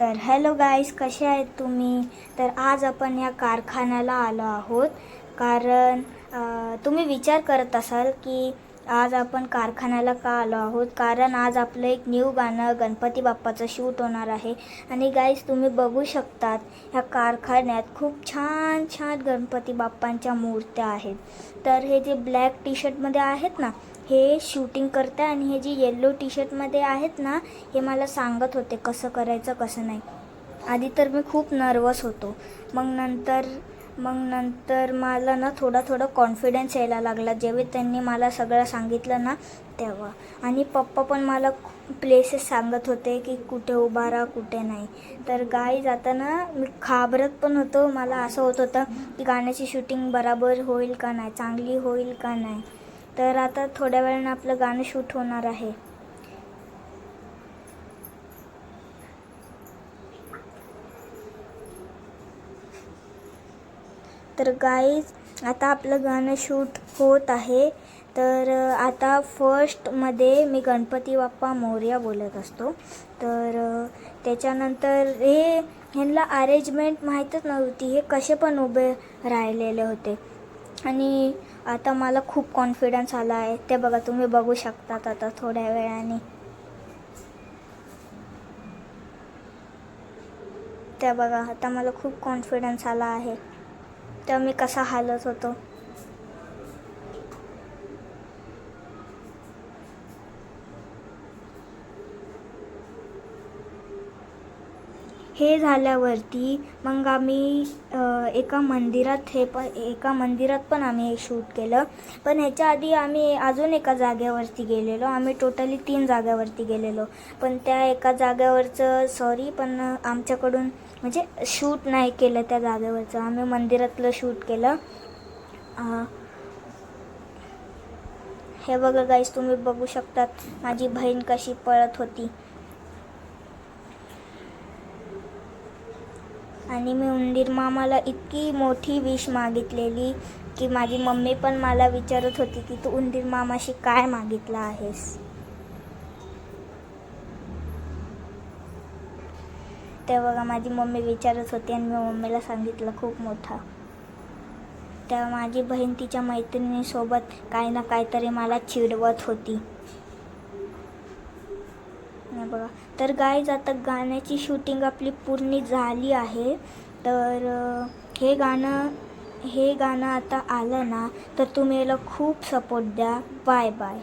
तर hello guys कसे आहेत तुम्ही? तर आज आपण या कारखान्याला आलो आहोत. कारण तुम्ही विचार करत असाल की आज आपण कारखान्याला का आलो आहोत? कारण आज आपलं एक न्यू गाणं गणपती बाप्पाचं शूट होणार आहे. आणि गाईज तुम्ही बघू शकतात ह्या कारखान्यात खूप छान छान गणपती बाप्पांच्या मूर्त्या आहेत. तर हे जे ब्लॅक टी शर्टमध्ये आहेत ना हे शूटिंग करते आणि हे जे येल्लो टी शर्टमध्ये आहेत ना हे मला सांगत होते कसं करायचं कसं नाही. आधी तर मी खूप नर्वस होतो. मग नंतर मग नंतर मला ना थोडा थोडा कॉन्फिडन्स यायला लागला. जेव्हा त्यांनी मला सगळं सांगितलं ना तेव्हा. आणि पप्पा पण मला प्लेसेस सांगत होते की कुठे उभा राहा कुठे नाही. तर गाई जाताना मी घाबरत पण होतो. मला असं होत होतं की गाण्याची शूटिंग बराबर होईल का नाही? चांगली होईल का नाही? तर आता थोड्या वेळानं आपलं गाणं शूट होणार आहे. तर गाईज आता आपलं गाणं शूट होत आहे. तर आता फर्स्टमध्ये मी गणपती बाप्पा मोर्या बोलत असतो. तर त्याच्यानंतर हे ह्यांना अरेंजमेंट माहीतच नव्हती. हे कसे पण उभे राहिलेले होते. आणि आता मला खूप कॉन्फिडन्स आला आहे ते बघा तुम्ही बघू शकतात आता थोड्या वेळाने. त्या बघा आता मला खूप कॉन्फिडन्स आला आहे. तेव्हा मी कसा हालत होतो. हे झाल्यावरती मग आम्ही एका मंदिरात हे पण एका मंदिरात पण आम्ही हे शूट केलं. पण ह्याच्या आधी आम्ही अजून एका जागेवरती गेलेलो. आम्ही टोटली तीन जाग्यावरती गेलेलो. पण त्या एका जाग्यावरचं सॉरी पण आमच्याकडून म्हणजे शूट नाही केलं त्या जागेवरचं. आम्ही मंदिरातलं शूट केलं. हे बघा गाईस तुम्ही बघू शकतात. माझी बहीण कशी पळत होती. आणि मी उंदीर मामाला इतकी मोठी विश मागितलेली की माझी मम्मी पण मला विचारत होती की तू उंदीर मामाशी काय मागितलं आहेस? ते बघा माझी मम्मी विचारत होती आणि मी मम्मीला सांगितलं खूप मोठा. तेव्हा माझी बहीण तिच्या मैत्रिणीसोबत काही ना काहीतरी मला चिडवत होती. गाणं बघा. तर गायज आता गाण्याची शूटिंग आपली पूर्ण झाली आहे. तर हे गाणं हे गाणं आता आलं ना तर तुम्ही याला खूप सपोर्ट द्या. Bye bye